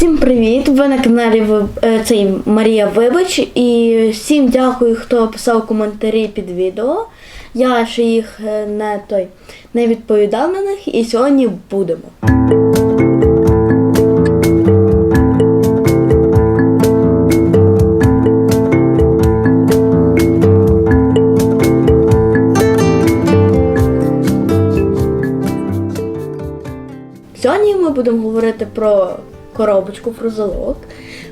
Всім привіт! Ви на каналі е, цей Марія Вибач і всім дякую, хто писав коментарі під відео. Я ще їх е, не той не відповідав на них, і сьогодні будемо. Сьогодні ми будемо говорити про коробочку фрузелок,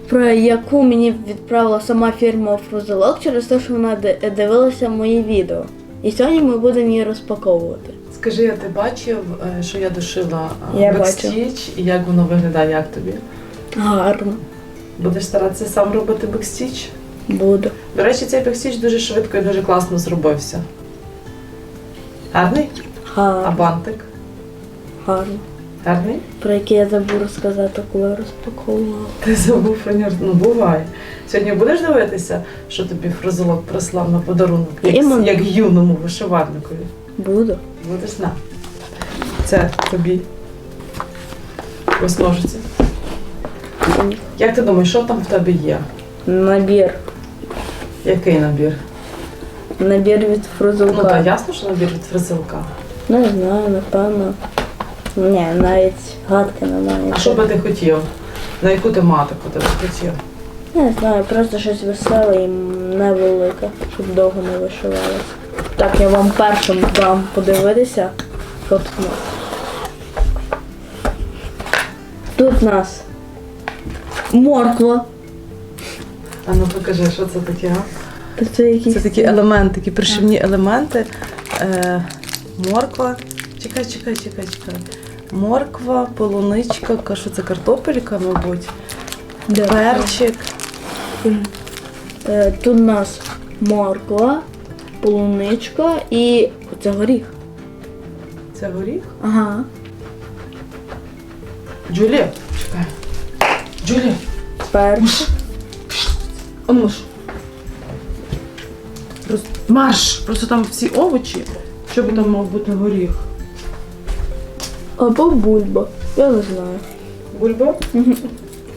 про яку мені відправила сама фірма Фрузелок через те, що вона ди- дивилася мої відео. І сьогодні ми будемо її розпаковувати. Скажи, а ти бачив, е, що я дошила е, Я бекстіч і як воно виглядає, як тобі? Гарно. Будеш старатися сам робити бекстіч? Буду. До речі, цей бекстіч дуже швидко і дуже класно зробився. Гарний? А бантик? Гарно. Гарний? Про який я забув розказати, коли розпаковувала. Ти забув про нього. Ну, буває. Сьогодні будеш дивитися, що тобі фрозелок прислав на подарунок, як, Іменно. як юному вишивальникові. Буду. Будеш на. Це тобі. Ось ножиці. Як ти думаєш, що там в тебе є? Набір. Який набір? Набір від Ну так, ясно, що набір від фрезилка. Не знаю, напевно. Ні, навіть гадки немає. А що би ти хотів? На яку тематику ти б хотів? Не знаю, просто щось веселе і невелике, щоб довго не вишивалося. Так, я вам першим дам подивитися, що тут у нас. Тут у нас морква. А ну покажи, що це таке? Та Це якісь. Це такі елементи, такі пришивні елементи. Е, морква. Чекай, чекай, чекай, чекай. Морква, полуничка, ка- що це картопелька, мабуть. Перчик. Е, Тут у нас морква, полуничка і оце горіх. Це горіх. Ага. Джулі, чекай. Джулі, Перчик. а ну ж. Просто марш! Просто там всі овочі. Що би там мав бути горіх? Або бульба. Я не знаю. Бульба?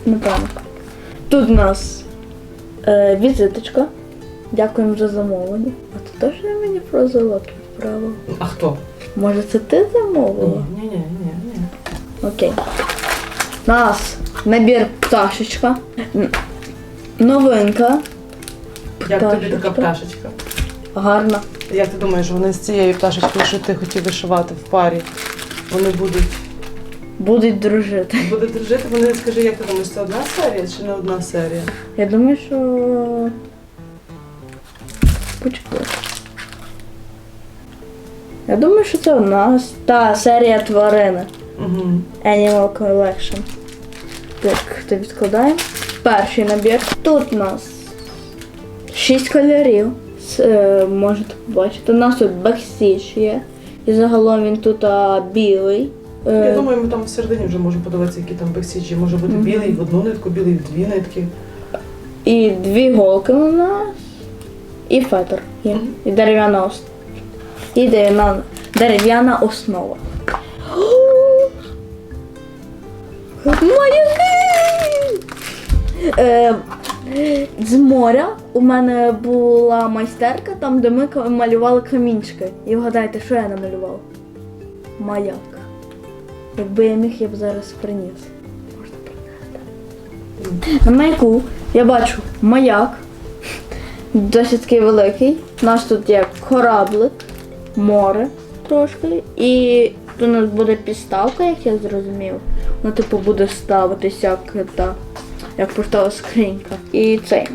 Напевно. Тут у нас е, візиточка. Дякуємо за замовлення. А це теж мені про золото відправив. А хто? Може це ти замовила? Ні, ні, ні, ні. Окей. У нас набір пташечка. Новинка. Як тобі така пташечка? Гарна. Як ти думаєш, вони з цією пташечкою, що ти хотів вишивати в парі, вони будуть, Будуть дружити. будуть дружити? Вони скажи, як ти думаєш, це одна серія чи не одна серія? Я думаю, що. Почекай. Я думаю, що це у нас та серія тварини. Угу. Animal Collection. Так, то відкладаємо. Перший набір. Тут у нас 6 кольорів. Е, Можете побачити. У нас тут бекстіч є. І загалом він тут а, білий. Е, Я думаю, ми там всередині вже можемо подивитися, які там бексіджі. Може бути білий в одну нитку, білий в дві нитки. І дві голки у нас. І фетр є. І дерев'яна ос... І дерев'яна, дерев'яна основа. Маяки! Е, з моря у мене була майстерка, там, де ми малювали камінчики. І вгадайте, що я намалював? Маяк. Якби я міг, я б зараз приніс. Можна принести. На маяку я бачу маяк, досить такий великий. У нас тут є кораблик, море трошки. І тут у нас буде підставка, як я зрозумів. Вона типу буде ставитися як та, як поштова скринька. І цей.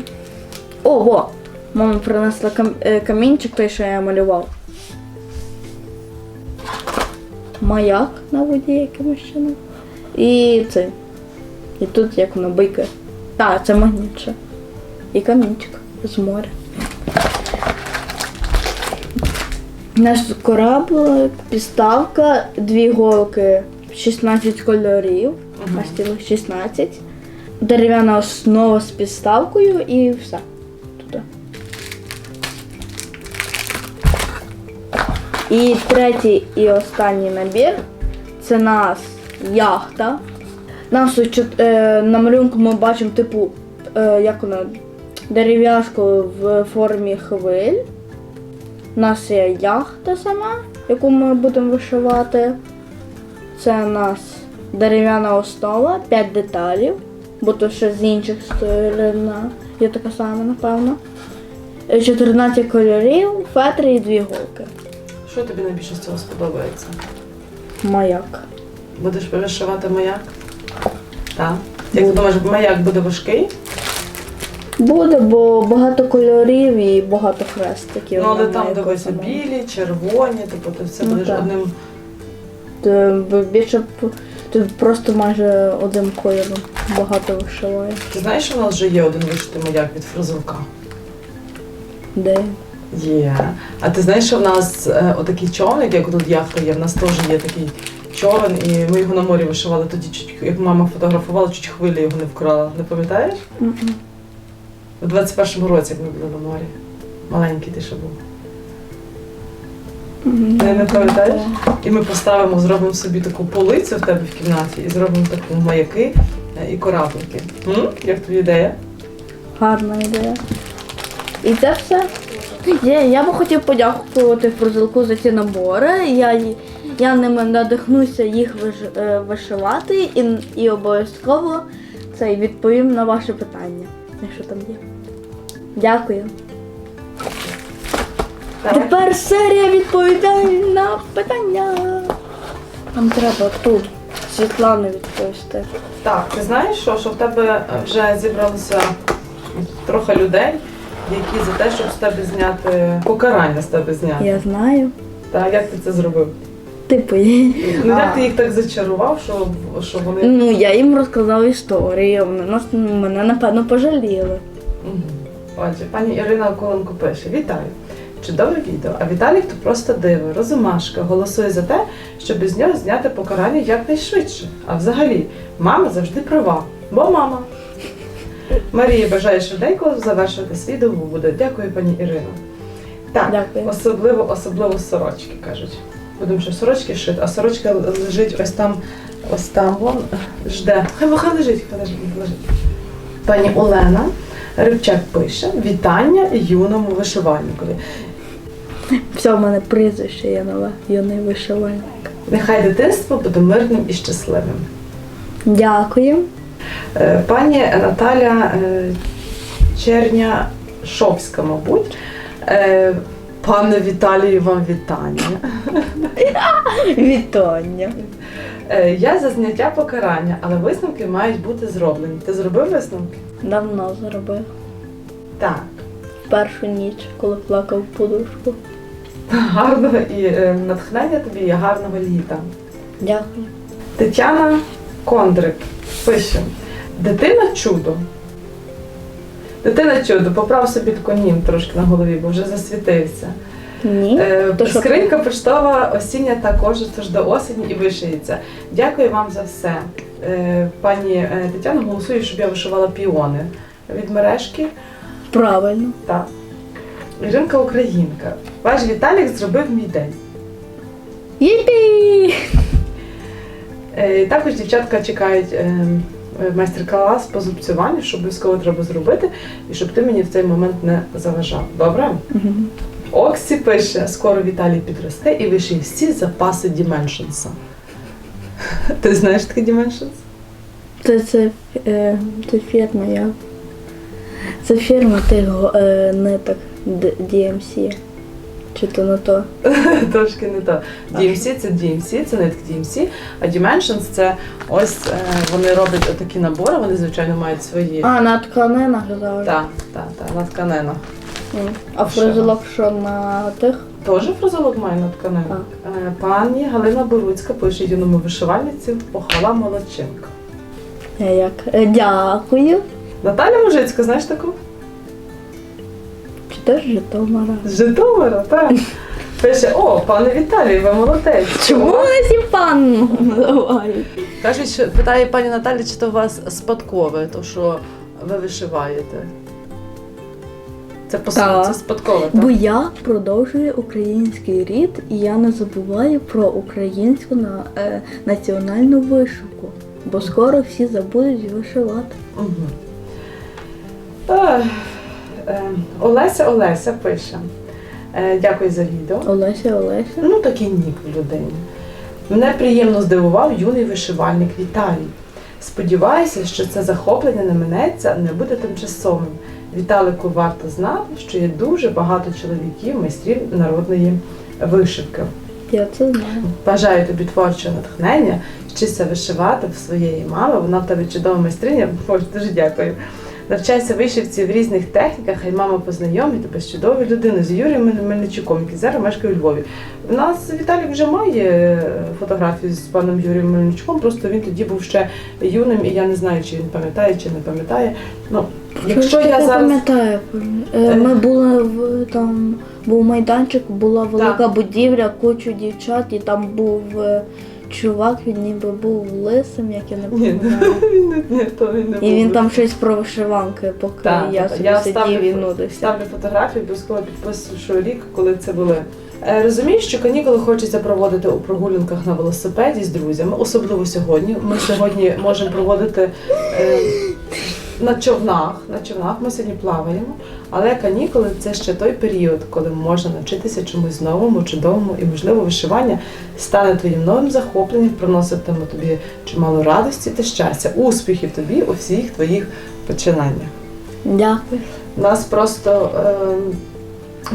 О, во! Мама принесла кам- е, камінчик, той, що я малював. Маяк на воді якимось чином. І цей. І тут як воно бийка. Так, це магніт ще. І камінчик з моря. Наш кораблик, підставка, дві голки, 16 кольорів, аж цілих 16. Дерев'яна основа з підставкою і все. Тут. І третій і останній набір це нас яхта. Нас е, на малюнку ми бачимо, типу, е, як вона, дерев'яшку в формі хвиль. У нас є яхта сама, яку ми будемо вишивати. Це у нас дерев'яна основа, 5 деталів, бо то ще з інших сторон є така сама, напевно. Е, 14 кольорів, фетри і дві голки. Що тобі найбільше з цього сподобається? Маяк. Будеш вишивати маяк? Так. Як ти думаєш, маяк буде важкий? Буде, бо багато кольорів і багато хрестиків. Ну, але там дивися білі, червоні, типу ти все Ну, будеш так. одним. Більше б- тут просто майже одним кольором багато вишиває. Ти знаєш, що в нас вже є один вишитий маяк від фрозовка? Де? Є. А ти знаєш, що в нас е, отакий човник, як тут яхта є, в нас теж є такий човен, і ми його на морі вишивали тоді, чуть, як мама фотографувала, чуть хвиля його не вкрала. Не пам'ятаєш? Мгм. У 21-му році, як ми були на морі. Маленький ти ще був. Не, не пам'ятаєш? І ми поставимо, зробимо собі таку полицю в тебе в кімнаті і зробимо таку маяки е, і кораблики. М? Як тобі ідея? Гарна ідея. І це все. Є, я би хотів подякувати фрузелку за ці набори. Я, я ними надихнуся їх виш- е, вишивати і, і обов'язково це відповім на ваше питання, якщо там є. Дякую. Тепер серія відповідає на питання. Нам треба ту Світлану відповісти. Так, ти знаєш, що, що в тебе вже зібралося трохи людей, які за те, щоб з тебе зняти покарання з тебе зняти. Я знаю. Так, як ти це зробив? Типу, є. Ну як ти їх так зачарував, що, що вони. Ну, я їм розказала історію, вони нас мене напевно пожаліли. Мгм. Отже, пані Ірина Околенко пише: Вітаю! Чудове відео. А Віталік то просто диво, розумашка, голосує за те, щоб із нього зняти покарання якнайшвидше. А взагалі, мама завжди права, бо мама. Марія бажає швиденько завершувати свій буде. Дякую, пані Ірино. Так, Дякую. особливо, особливо сорочки кажуть. Будемо ще сорочки шити, а сорочка лежить ось там, ось там, вон жде. Хай хай лежить, хай лежить, лежить. Пані Олена Рибчак пише: Вітання юному вишивальникові. Все, в мене прізвище є нове, юний вишивальник. Нехай дитинство буде мирним і щасливим. Дякую. Е, Пані Наталя е, Черняшовська, мабуть. Е, Пане Віталію, вам вітання. Вітання. Я за зняття покарання, але висновки мають бути зроблені. Ти зробив висновки? Давно зробив. Так. Першу ніч, коли плакав подушку. Гарного і е, натхнення тобі і гарного літа. Дякую. Тетяна Кондрик пише: Дитина чудо. Дитина чудо, поправ собі тканім трошки на голові, бо вже засвітився. Ні. Е, То що Скринька поштова осіння також, тож до осені і вишиється. Дякую вам за все. Е, Пані е, Тетяна голосує, щоб я вишивала піони від мережки. Правильно. Так. Іринка Українка. Ваш Віталік зробив мій день. Єпі! Е, Також дівчатка чекають е, е, майстер-клас по зубцюванню, що обов'язково треба зробити, і щоб ти мені в цей момент не заважав. Добре? Мгм. Оксі пише, скоро Віталій підросте і вишиє всі запаси Dimensions. Ти знаєш таке Dimensions? Це, це, це фірма я. Це фірма тих е, ниток Д- DMC. Чи то не то? Трошки не то. DMC це DMC, це нитки DMC, а Dimensions це ось е, вони роблять отакі набори, вони, звичайно, мають свої. А, на тканинах завжди. Так, так, так, на тканинах. М. А Що? фризелок що на тих? Теж фрозолог має на тканинах. Е, Пані Галина Боруцька пише юному вишивальниці похвала молодчинка. Е, Як? Е, Дякую. Наталя Мужицька, знаєш таку? Теж Житомира? З Житомира, так. Пише, о, пане Віталій, ви молодець. Чому вони всі пан називають? Кажуть, що питає пані Наталі, чи то у вас спадкове, то що ви вишиваєте. Це по Так. це спадкове, так? Бо я продовжую український рід, і я не забуваю про українську на, е, національну вишивку. бо скоро всі забудуть вишивати. Угу. Ех, е, Олеся Олеся пише. Е, Дякую за відео. Олеся, Олеся. Ну, такий нік в людині. Мене приємно здивував юний вишивальник Віталій. Сподіваюся, що це захоплення не минеться, не буде тимчасовим. Віталику варто знати, що є дуже багато чоловіків, майстрів народної вишивки. Я це знаю. Бажаю тобі творчого натхнення, вчися вишивати в своєї мами. Вона в тебе чудова майстриня. Боже, дуже дякую. Навчайся вишивці в різних техніках, хай мама познайомить тебе з чудовою людиною, з Юрієм Мельничуком, який зараз мешкає у Львові. У нас Віталік вже має е, фотографію з паном Юрієм Мельничуком, просто він тоді був ще юним, і я не знаю, чи він пам'ятає, чи не пам'ятає. Ну, якщо я таке зараз. пам'ятаю. Е, Ми були в там був майданчик, була велика будівля, кучу дівчат, і там був е, чувак, він ніби був лисим, як я не пам'ятаю. І він там щось про вишиванки, поки Так, я собі я сидів і нудився. ставлю фотографії, обов'язково підписую рік, коли це були. Е, Розумію, що канікули хочеться проводити у прогулянках на велосипеді з друзями, особливо сьогодні. Ми сьогодні можемо проводити е, на човнах. На човнах ми сьогодні плаваємо, але канікули це ще той період, коли можна навчитися чомусь новому, чудовому і, можливо, вишивання стане твоїм новим захопленням, приноситиме тобі чимало радості та щастя, успіхів тобі у всіх твоїх починаннях. Дякую. У нас просто е,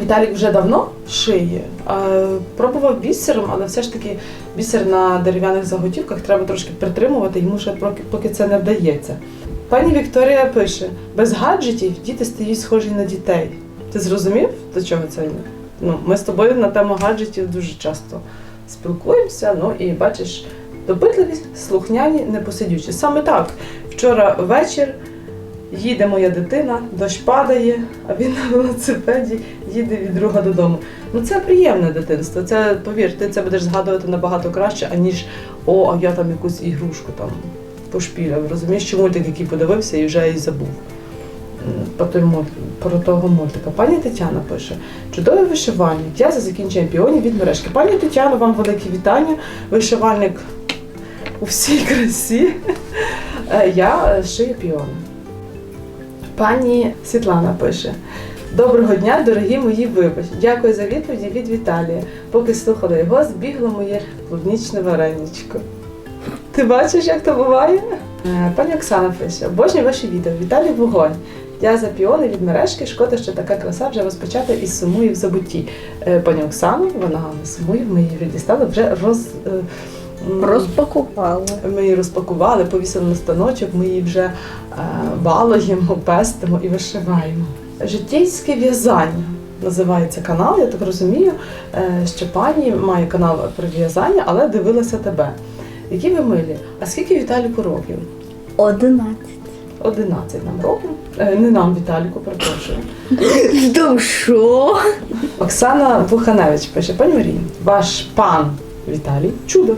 Віталік вже давно шиє. Е, пробував бісером, але все ж таки бісер на дерев'яних заготівках треба трошки притримувати, йому ще поки, поки це не вдається. Пані Вікторія пише: без гаджетів діти стають схожі на дітей. Ти зрозумів, до чого це? Ну, ми з тобою на тему гаджетів дуже часто спілкуємося, ну і бачиш, допитливість, слухняні, непосидючі. Саме так. Вчора вечір їде моя дитина, дощ падає, а він на велосипеді їде від друга додому. Ну це приємне дитинство. Це повір, ти це будеш згадувати набагато краще, аніж о, а я там якусь ігрушку там пошпіляв. Розумієш, чи мультик, який подивився і вже і забув. Про, той про того мультика. Пані Тетяна пише: чудове вишивання. Я за закінченням піонів від мережки. Пані Тетяно, вам велике вітання. Вишивальник у всій красі. Е, Я е, шию піони. Пані Світлана пише: Доброго дня, дорогі мої вибач. Дякую за відповіді від Віталія. Поки слухала його, збігло моє клубнічне вареничко. Ти бачиш, як то буває? Е, Пані Оксана пише: обожнюю ваші відео. Віталій вогонь. Я за піони від мережки. Шкода, що така краса вже розпочата і сумує в забутті. Е, Пані Оксана, вона не сумує, ми її дістали, вже роз. е, Розпакували. ми її розпакували, повісили на станочок, ми її вже е, балуємо, пестимо і вишиваємо. Життєйське в'язання називається канал, я так розумію, е, що пані має канал про в'язання, але дивилася тебе. Які ви милі? А скільки Віталіку років? Одинадцять. 11 нам років. Е, не нам, Віталіку, перепрошую. Що? Оксана Буханевич пише, пані Марії, ваш пан Віталій чудо.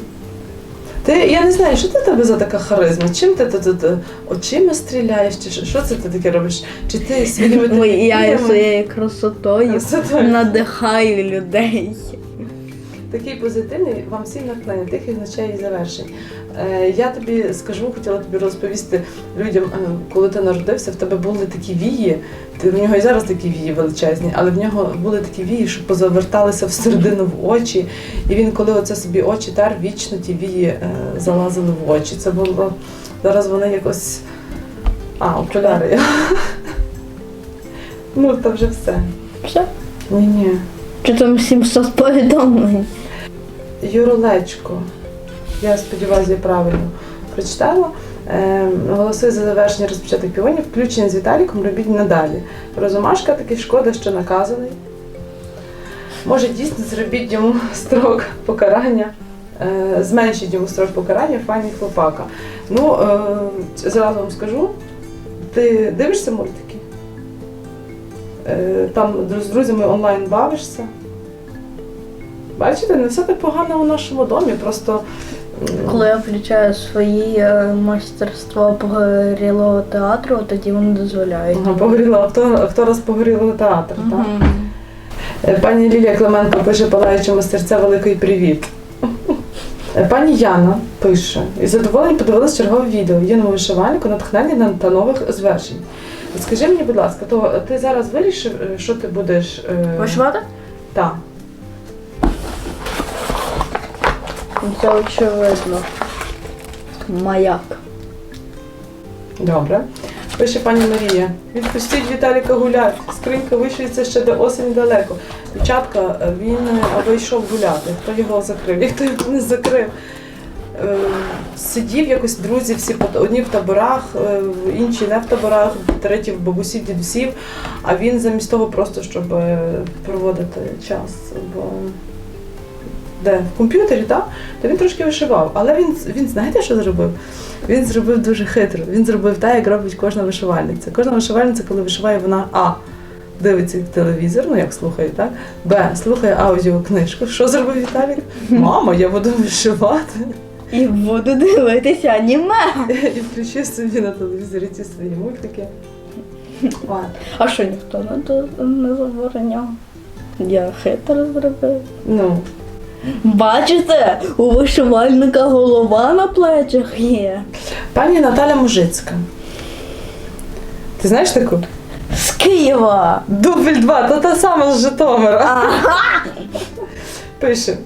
Ти, я не знаю, що ти тебе за така харизма? Чим ти тут очима стріляєш? Чи що, це ти таке робиш? Чи ти своїми Ой, я своєю Красотою. надихаю людей. Такий позитивний, вам всім натхнення, тихих ночей і завершень. Е, я тобі скажу, хотіла тобі розповісти людям, е, коли ти народився, в тебе були такі вії. Ти в нього і зараз такі вії величезні, але в нього були такі вії, що позаверталися всередину в очі. І він, коли оце собі очі тер, вічно ті вії е, залазили в очі. Це було зараз вони якось. А, окуляри. Ну, то вже все. Все? Ні, ні. Чи там 700 повідомлень? Юролечко. Я сподіваюся, я правильно прочитала. Е, голосує за завершення розпочатих піонів, включення з Віталіком робіть надалі. Розумашка таки шкода, що наказаний. Може, дійсно зробіть йому строк покарання, е, зменшіть йому строк покарання фані хлопака. Ну, е, зразу вам скажу, ти дивишся мультики? Там з друзями онлайн бавишся. Бачите, не все так погано у нашому домі, просто Коли я включаю свої е, майстерство погорілого театру, тоді вони дозволяють. ага, погоріло авто, авто раз погорілого театру. Так? Е, Пані Лілія Клименко пише палаючому серця великий привіт. Е, Пані Яна пише, із задоволенням подивилась чергове відео юному вишивальнику натхнення та нових звершень. Скажи мені, будь ласка, то ти зараз вирішив, що ти будеш. Вишивати? Так. Це очевидно. Маяк. Добре. Пише пані Марія. Відпустіть Віталіка гуляти. Скринька вишиється ще до осені далеко. Дівчатка, він е, вийшов гуляти. Хто його закрив? Ніхто його не закрив. Е, Сидів якось друзі, всі одні в таборах, е, інші не в таборах, треті в бабусів, дідусів. А він замість того просто, щоб проводити час в, де? в комп'ютері, так? то він трошки вишивав. Але він, він знаєте, що зробив? Він зробив дуже хитро. Він зробив так, як робить кожна вишивальниця. Кожна вишивальниця, коли вишиває, вона А. Дивиться телевізор, ну як слухає, так? Б. Слухає аудіокнижку. Що зробив Віталік? Мама, я буду вишивати. І буду дивитися аніме. І включив собі на телевізорі ці свої мультики. А що ніхто не, забороняв? Я хитро зробив. Ну, Бачите, у вишивальника голова на плечах є. пані Наталя Мужицька. Ти знаєш таку? З Києва. Дубль 2, то та сама з Житомира. Ага. Пише.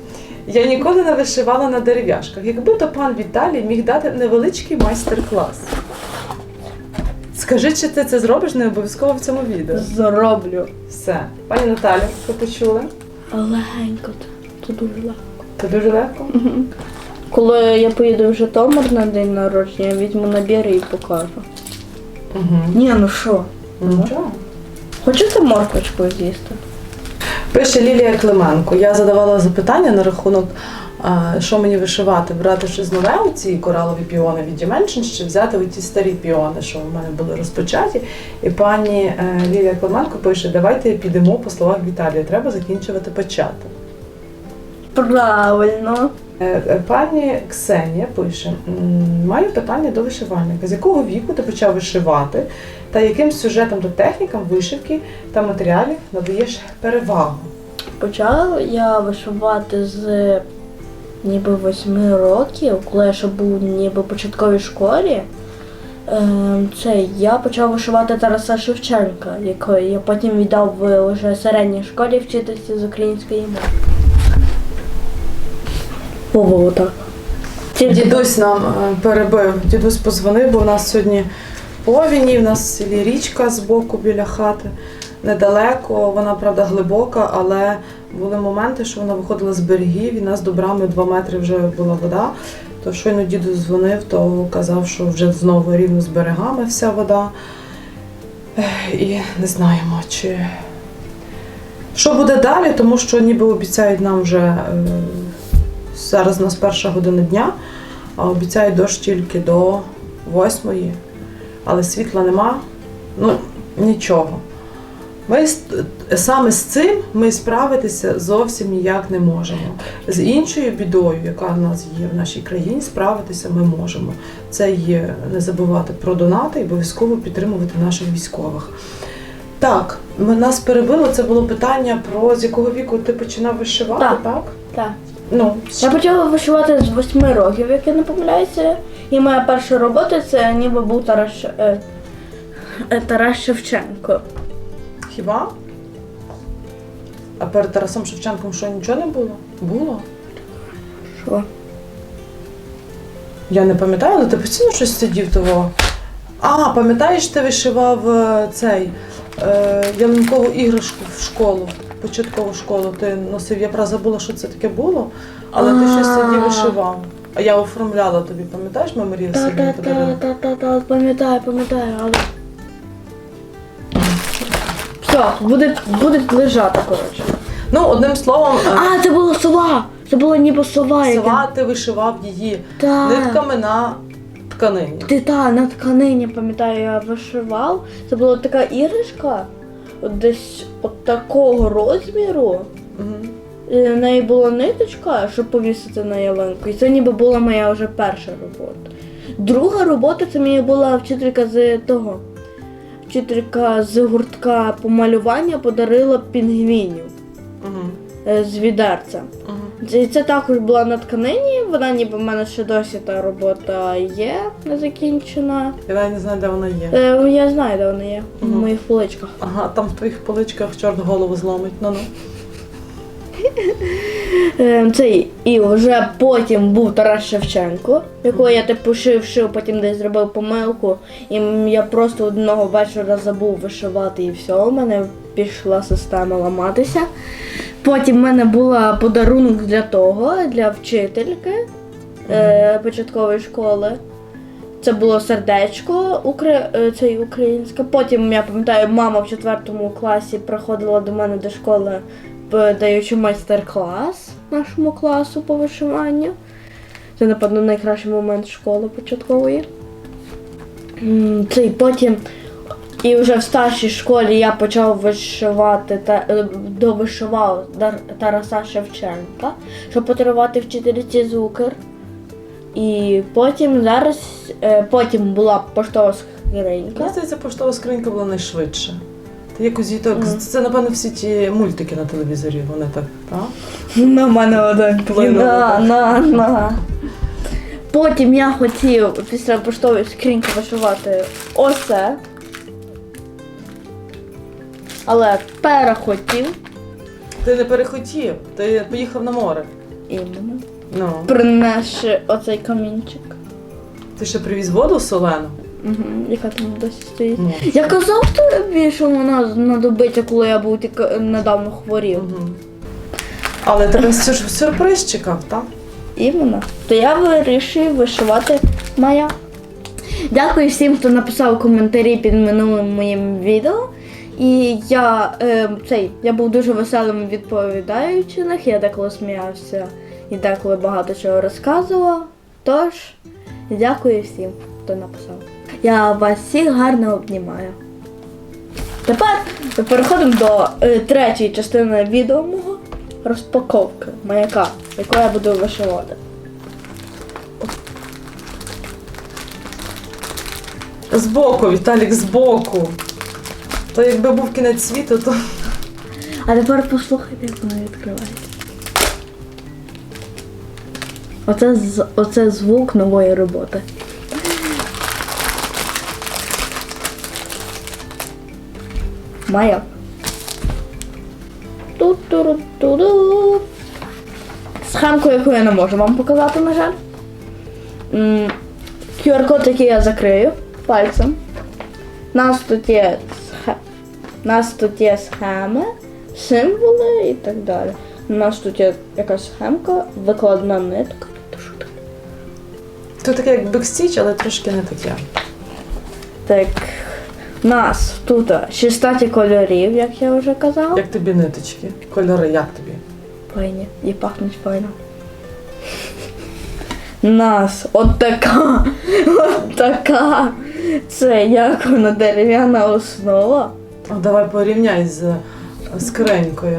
Я ніколи не вишивала на дерев'яшках. Якби то пан Віталій міг дати невеличкий майстер-клас. Скажи, чи ти це зробиш не обов'язково в цьому відео. Зроблю. Все. Пані Наталю, ви почули? Легенько, це дуже легко. Це дуже легко. Коли я поїду в Житомир на день народження, я візьму набір і покажу. Угу. Ні, ну що? Нічого. Хочете морквочку з'їсти? Пише Лілія Клименко. Я задавала запитання на рахунок, а, що мені вишивати, брати щось нове, ці коралові піони від Dimensions, чи взяти ті старі піони, що в мене були розпочаті. І пані е, Лілія Клименко пише: давайте підемо по словах Віталія, треба закінчувати почати. Правильно. Е, е, Пані Ксенія пише: маю питання до вишивальника. З якого віку ти почав вишивати, та яким сюжетом та технікам вишивки та матеріалів надаєш перевагу? Почала я вишивати з ніби восьми років, коли я ще був ніби в початковій школі. Ем, Це я почав вишивати Тараса Шевченка, якого я потім віддав в середній школі вчитися з української мови. Ого, так. Тільки Дідусь нам е, перебив. Дідусь позвонив, бо в нас сьогодні повінь, і в нас в річка з боку біля хати. Недалеко, вона правда глибока, але були моменти, що вона виходила з берегів, і нас до брами два метри вже була вода. То щойно діду дзвонив, то казав, що вже знову рівно з берегами вся вода. І не знаємо, чи що буде далі, тому що ніби обіцяють нам вже е, зараз у нас перша година дня, а обіцяють дощ тільки до восьмої, але світла нема. Ну, нічого. Ми саме з цим ми справитися зовсім ніяк не можемо. З іншою бідою, яка в нас є в нашій країні, справитися ми можемо. Це є не забувати про донати і обов'язково підтримувати наших військових. Так, нас перебило. Це було питання про з якого віку ти починав вишивати, Так. так? так. Ну, Я почала вишивати з восьми років, як я не помиляюся. І моя перша робота це ніби був Тарас, е, е, Тарас Шевченко. Хіба? А перед Тарасом Шевченком що нічого не було? Було. Що? Я не пам'ятаю, але ти постійно щось сидів того. А, пам'ятаєш, ти вишивав е, цей е, ялинкову іграшку в школу, початкову школу. Ти носив, я правда забула, що це таке було, але ти щось тоді вишивав. А я оформляла тобі, пам'ятаєш, ми Марія собі подарунок? Та-та-та-та-та, пам'ятаю, пам'ятаю, але. Все, буде, буде лежати, коротше. Ну, одним словом, е, А, це була сова! Це була ніби сова, яка. ти вишивав її нитками на тканині. Ти та на тканині, пам'ятаю, я вишивав. Це була така іграшка, от десь от такого розміру. Угу. І в неї була ниточка, щоб повісити на ялинку. І це ніби була моя вже перша робота. Друга робота це мені була вчителька з того. Вчителька з гуртка помалювання подарила пінгвінів Мгм. е, з відерця. Мгм. Це, це також була на тканині, вона ніби в мене ще досі та робота є не закінчена. Я навіть не знаю, де вона є. Е, я знаю, де вона є. В моїх поличках. Ага, там в твоїх поличках чорт голову зломить. Ну ну. Цей, і вже потім був Тарас Шевченко, якого я типу шив, шив, потім десь зробив помилку. І я просто одного вечора забув вишивати і все, у мене пішла система ламатися. Потім в мене була подарунок для того, для вчительки е, початкової школи. Це було сердечко укра... е, це і українське. Потім я пам'ятаю, мама в четвертому класі приходила до мене до школи, даючи майстер-клас нашому класу по вишиванню. Це, напевно, найкращий момент школи початкової. Це і потім. І вже в старшій школі я почав вишивати та е, довишивав Тараса Шевченка, щоб подарувати вчительці з Укр. І потім зараз е, потім була поштова скринька. Мені здається, поштова скринька була найшвидше. Ти якось її так. Мгм. Це, напевно, всі ті мультики на телевізорі, вони так, так? На мене на, на, на. Потім я хотів після поштової скриньки вишивати оце. Але перехотів Ти не перехотів, ти поїхав на море. іменно. Ну. Принесши оцей камінчик. Ти ще привіз воду солену? Угу, яка там досі стоїть. Ну. Я казав тобі, що вона знадобиться, коли я був тільки недавно хворів. Мгм. Але тебе сюр- сюрприз чекав, так? Іменно. То я вирішив вишивати моя. Дякую всім, хто написав коментарі під минулим моїм відео. І я, е, цей, я був дуже веселим відповідаючи на них, я деколи сміявся і деколи багато чого розказував. Тож, дякую всім, хто написав. Я вас всіх гарно обнімаю. Тепер переходимо до е, третьої частини відео мого розпаковки маяка, яку я буду вишивати. Збоку, Віталік, збоку. То якби був кінець світу, то. А тепер послухайте, як вона відкривається. Оце, з- оце звук нової роботи. Маяк. Ту-ту-ру-ту-ду. Схемку, яку я не можу вам показати, на жаль. QR-код, який я закрию пальцем. У нас тут є. У нас тут є схеми, символи і так далі. У нас тут є якась схемка, викладна нитка. Таке? То таке як бекстіч, але трошки не таке. Так, у нас тут 16 кольорів, як я вже казала. Як тобі ниточки? Кольори, як тобі? Файні, і пахнуть файно. Нас от така, от така. Це як вона дерев'яна основа. О, давай порівняй з скринькою.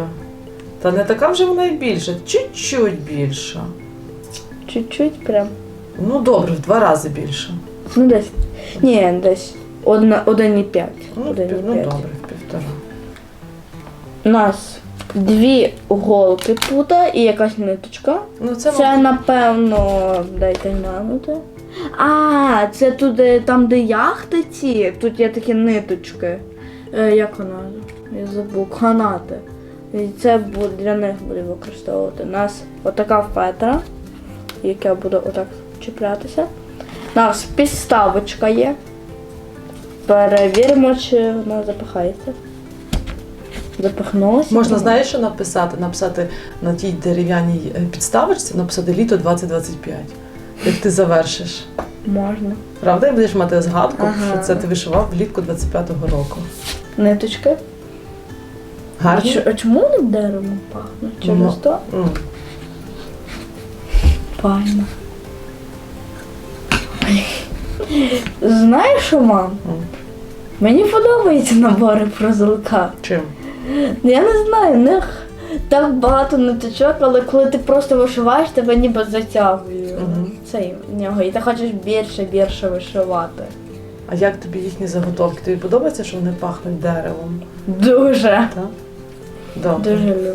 Та не така вже вона і більша, чуть-чуть більша. Чуть-чуть прям. Ну добре, в два рази більше. Ну десь. Ні, десь одна- 1,5. Ну, 1,5. пів- ну добре, півтора. У нас дві голки тут і якась ниточка. Ну це, Це, мабуть, напевно, дайте глянути. А, це тут де- там, де яхти ці, тут є такі ниточки. Е, як вона? Я забув, канати. І це для них буде використовувати. У нас отака фетра, яка буде отак чіплятися. У нас підставочка є. Перевіримо, чи вона запихається. Запихнулася. можна знаєш, що написати? Написати на тій дерев'яній е, підставочці, написати літо 2025. Як ти завершиш. Можна. Правда, і будеш мати згадку, Ага. що це ти вишивав влітку 25-го року. Ниточки. А, Гарні? а чому вони деревом пахнуть? Через Ну. то? Ну, Файно. Знаєш що, мам? ну, Мені подобаються набори про золка. чим? Я не знаю, в них так багато ниточок, але коли ти просто вишиваєш, тебе ніби затягує Мгм. Цей в нього. І ти хочеш більше, більше вишивати. А як тобі їхні заготовки? Тобі подобається, що вони пахнуть деревом? Дуже. Так? Добре. Дуже люблю.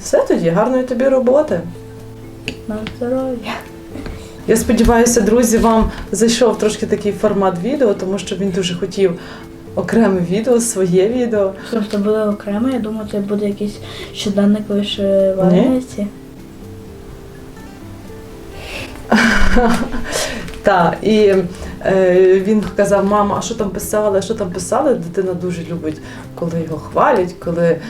Все тоді, гарної тобі роботи. На здоров'я. Я сподіваюся, друзі, вам зайшов трошки такий формат відео, тому що він дуже хотів окреме відео, своє відео. Тобто буде окремо, я думаю, це буде якийсь щоденник вишивальниці. Так, і е, він казав, мама, а що там писали, що там писали? Дитина дуже любить, коли його хвалять, коли е,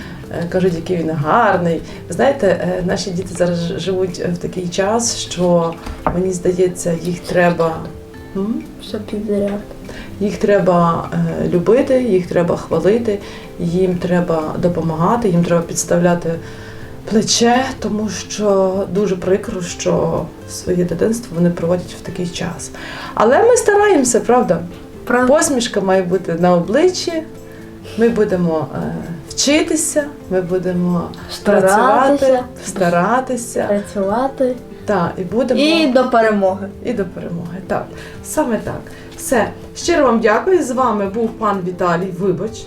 кажуть, який він гарний. Ви знаєте, е, наші діти зараз живуть в такий час, що мені здається, їх треба. М? Підряд. Їх треба е, любити, їх треба хвалити, їм треба допомагати, їм треба підставляти плече, тому що дуже прикро, що своє дитинство вони проводять в такий час. Але ми стараємося, правда? Правда? Посмішка має бути на обличчі. Ми будемо е, вчитися, ми будемо працювати, Старатися, старатися. працювати. Так, і будемо І до перемоги. і до перемоги. Так, саме так. Все. Щиро вам дякую. З вами був пан Віталій. Вибач.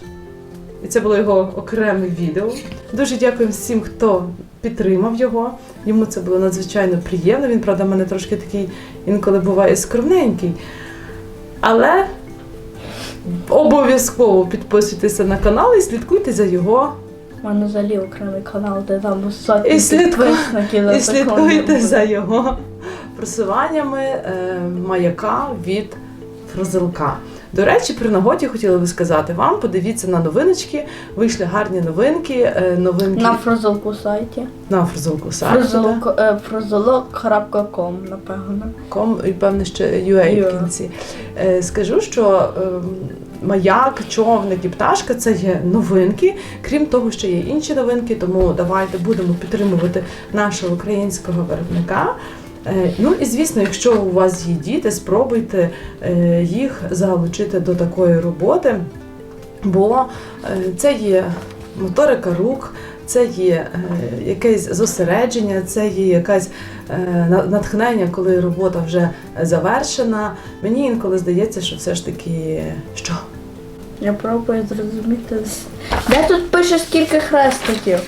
І це було його окреме відео. Дуже дякую всім, хто підтримав його. Йому це було надзвичайно приємно. Він, правда, в мене трошки такий інколи буває скромненький. Але обов'язково підписуйтеся на канал і слідкуйте за його. У мене взагалі окремий канал, де там сотні І слідку- підписників. І слідкуйте за його просуваннями е, маяка від Фрозилка. До речі, при нагоді хотіла би сказати вам, подивіться на новиночки, вийшли гарні новинки, е, новинки На фрозолку сайті. на Фрозилку сайті. е, Фрозолок.com, напевно. Ком і певне ще UA в кінці. Е, Скажу, що ем, маяк, човник і пташка це є новинки. Крім того, ще є інші новинки, тому давайте будемо підтримувати нашого українського виробника. Е, Ну і звісно, якщо у вас є діти, спробуйте е, їх залучити до такої роботи, бо е, це є моторика рук, це є якесь зосередження, це є якась е, натхнення, коли робота вже завершена. Мені інколи здається, що все ж таки що? Я пробую зрозуміти. Де тут пише скільки хрестиків?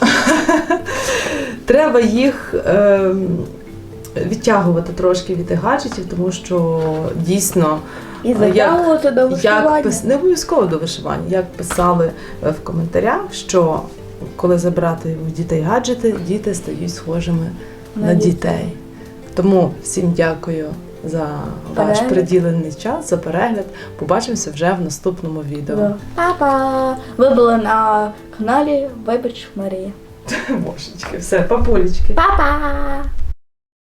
Треба їх е, відтягувати трошки від гаджетів, тому що дійсно І Як- до вишивання. пис... не обов'язково до вишивання, як писали е, в коментарях, що коли забрати у дітей гаджети, діти стають схожими на, На дітей. Тому всім дякую за ваш приділений час, за перегляд. Побачимося вже в наступному відео. Да. Па-па! Ви були на каналі Вибач Марія. Божечки, все, папулечки. Па-па!